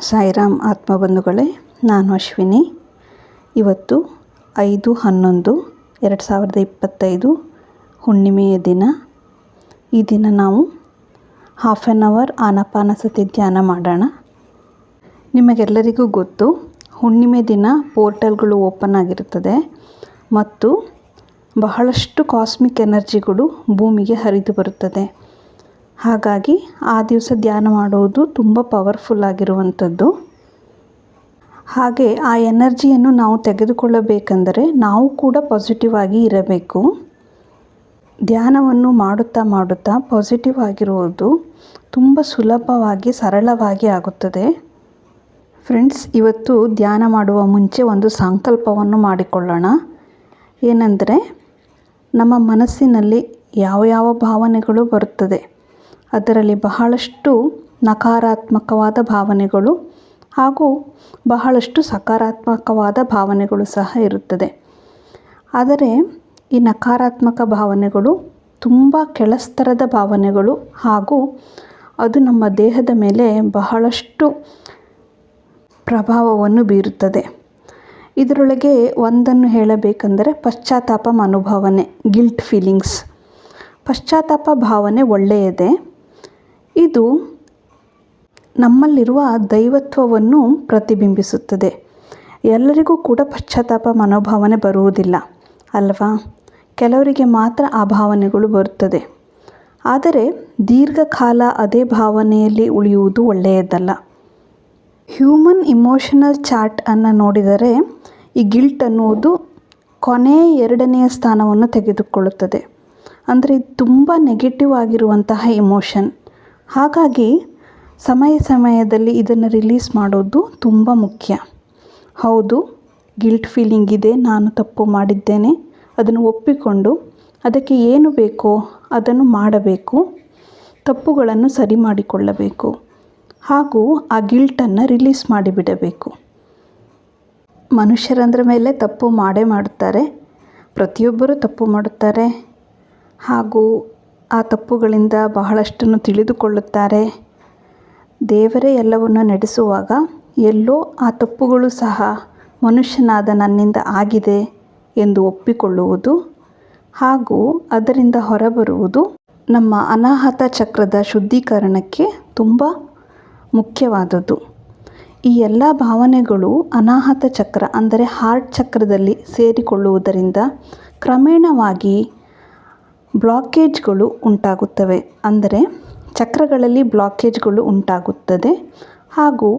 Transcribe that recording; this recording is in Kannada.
ಸಾಯಿರಾಮ್ ಆತ್ಮಬಂಧುಗಳೇ, ನಾನು ಅಶ್ವಿನಿ. ಇವತ್ತು ಐದು ಹನ್ನೊಂದು ಎರಡು ಸಾವಿರದ ಇಪ್ಪತ್ತೈದು ಹುಣ್ಣಿಮೆಯ ದಿನ. ಈ ದಿನ ನಾವು ಹಾಫ್ ಆ್ಯನ್ ಅವರ್ ಆನಪಾನಸತಿ ಧ್ಯಾನ ಮಾಡೋಣ. ನಿಮಗೆಲ್ಲರಿಗೂ ಗೊತ್ತು, ಹುಣ್ಣಿಮೆ ದಿನ ಪೋರ್ಟಲ್ಗಳು ಓಪನ್ ಆಗಿರುತ್ತದೆ ಮತ್ತು ಬಹಳಷ್ಟು ಕಾಸ್ಮಿಕ್ ಎನರ್ಜಿಗಳು ಭೂಮಿಗೆ ಹರಿದು ಬರುತ್ತದೆ. ಹಾಗಾಗಿ ಆ ದಿವಸ ಧ್ಯಾನ ಮಾಡುವುದು ತುಂಬ ಪವರ್ಫುಲ್ ಆಗಿರುವಂಥದ್ದು. ಹಾಗೆ ಆ ಎನರ್ಜಿಯನ್ನು ನಾವು ತೆಗೆದುಕೊಳ್ಳಬೇಕೆಂದರೆ ನಾವು ಕೂಡ ಪಾಸಿಟಿವ್ ಆಗಿ ಇರಬೇಕು. ಧ್ಯಾನವನ್ನು ಮಾಡುತ್ತಾ ಮಾಡುತ್ತಾ ಪಾಸಿಟಿವ್ ಆಗಿರುವುದು ತುಂಬ ಸುಲಭವಾಗಿ, ಸರಳವಾಗಿ ಆಗುತ್ತದೆ. ಫ್ರೆಂಡ್ಸ್ ಇವತ್ತು ಧ್ಯಾನ ಮಾಡುವ ಮುಂಚೆ ಒಂದು ಸಂಕಲ್ಪವನ್ನು ಮಾಡಿಕೊಳ್ಳೋಣ. ಏನೆಂದರೆ, ನಮ್ಮ ಮನಸ್ಸಿನಲ್ಲಿ ಯಾವ ಯಾವ ಭಾವನೆಗಳು ಬರುತ್ತದೆ? ಅದರಲ್ಲಿ ಬಹಳಷ್ಟು ನಕಾರಾತ್ಮಕವಾದ ಭಾವನೆಗಳು ಹಾಗೂ ಬಹಳಷ್ಟು ಸಕಾರಾತ್ಮಕವಾದ ಭಾವನೆಗಳು ಸಹ ಇರುತ್ತದೆ. ಆದರೆ ಈ ನಕಾರಾತ್ಮಕ ಭಾವನೆಗಳು ತುಂಬ ಕೆಳಸ್ತರದ ಭಾವನೆಗಳು ಹಾಗೂ ಅದು ನಮ್ಮ ದೇಹದ ಮೇಲೆ ಬಹಳಷ್ಟು ಪ್ರಭಾವವನ್ನು ಬೀರುತ್ತದೆ. ಇದರೊಳಗೆ ಒಂದನ್ನು ಹೇಳಬೇಕೆಂದರೆ ಪಶ್ಚಾತ್ತಾಪ ಮನೋಭಾವನೆ ಗಿಲ್ಟ್ ಫೀಲಿಂಗ್ಸ್ ಪಶ್ಚಾತ್ತಾಪ ಭಾವನೆ ಒಳ್ಳೆಯದೇ ಇದು ನಮ್ಮಲ್ಲಿರುವ ದೈವತ್ವವನ್ನು ಪ್ರತಿಬಿಂಬಿಸುತ್ತದೆ. ಎಲ್ಲರಿಗೂ ಕೂಡ ಪಶ್ಚಾತ್ತಾಪ ಮನೋಭಾವನೆ ಬರುವುದಿಲ್ಲ, ಅಲ್ವಾ? ಕೆಲವರಿಗೆ ಮಾತ್ರ ಆ ಭಾವನೆಗಳು ಬರುತ್ತದೆ. ಆದರೆ ದೀರ್ಘಕಾಲ ಅದೇ ಭಾವನೆಯಲ್ಲಿ ಉಳಿಯುವುದು ಒಳ್ಳೆಯದಲ್ಲ. ಹ್ಯೂಮನ್ ಇಮೋಷನಲ್ ಚಾರ್ಟ್ ಅನ್ನು ನೋಡಿದರೆ ಈ ಗಿಲ್ಟ್ ಅನ್ನುವುದು ಕೊನೆಯ ಎರಡನೆಯ ಸ್ಥಾನವನ್ನು ತೆಗೆದುಕೊಳ್ಳುತ್ತದೆ. ಅಂದರೆ ತುಂಬ ನೆಗೆಟಿವ್ ಆಗಿರುವಂತಹ ಇಮೋಷನ್ ಹಾಗಾಗಿ ಸಮಯ ಸಮಯದಲ್ಲಿ ಇದನ್ನು ರಿಲೀಸ್ ಮಾಡೋದು ತುಂಬ ಮುಖ್ಯ. ಹೌದು ಗಿಲ್ಟ್ ಫೀಲಿಂಗ್ ಇದೆ, ನಾನು ತಪ್ಪು ಮಾಡಿದ್ದೇನೆ, ಅದನ್ನು ಒಪ್ಪಿಕೊಂಡು ಅದಕ್ಕೆ ಏನು ಬೇಕೋ ಅದನ್ನು ಮಾಡಬೇಕು, ತಪ್ಪುಗಳನ್ನು ಸರಿ ಮಾಡಿಕೊಳ್ಳಬೇಕು, ಹಾಗೂ ಆ ಗಿಲ್ಟನ್ನು ರಿಲೀಸ್ ಮಾಡಿಬಿಡಬೇಕು. ಮನುಷ್ಯರಂದ್ರ ಮೇಲೆ ತಪ್ಪು ಮಾಡೇ ಮಾಡುತ್ತಾರೆ, ಪ್ರತಿಯೊಬ್ಬರೂ ತಪ್ಪು ಮಾಡುತ್ತಾರೆ, ಹಾಗೂ ಆ ತಪ್ಪುಗಳಿಂದ ಬಹಳಷ್ಟನ್ನು ತಿಳಿದುಕೊಳ್ಳುತ್ತಾರೆ. ದೇವರೇ ಎಲ್ಲವನ್ನು ನಡೆಸುವಾಗ ಎಲ್ಲೋ ಆ ತಪ್ಪುಗಳು ಸಹ ಮನುಷ್ಯನಾದ ನನ್ನಿಂದ ಆಗಿದೆ ಎಂದು ಒಪ್ಪಿಕೊಳ್ಳುವುದು ಹಾಗೂ ಅದರಿಂದ ಹೊರಬರುವುದು ನಮ್ಮ ಅನಾಹತ ಚಕ್ರದ ಶುದ್ಧೀಕರಣಕ್ಕೆ ತುಂಬ ಮುಖ್ಯವಾದದ್ದು. ಈ ಎಲ್ಲ ಭಾವನೆಗಳು ಅನಾಹತ ಚಕ್ರ ಅಂದರೆ ಹಾರ್ಟ್ ಚಕ್ರದಲ್ಲಿ ಸೇರಿಕೊಳ್ಳುವುದರಿಂದ ಕ್ರಮೇಣವಾಗಿ ಬ್ಲಾಕೇಜ್ಗಳು ಉಂಟಾಗುತ್ತವೆ. ಅಂದರೆ ಚಕ್ರಗಳಲ್ಲಿ ಬ್ಲಾಕೇಜ್ಗಳು ಉಂಟಾಗುತ್ತದೆ. ಹಾಗೂ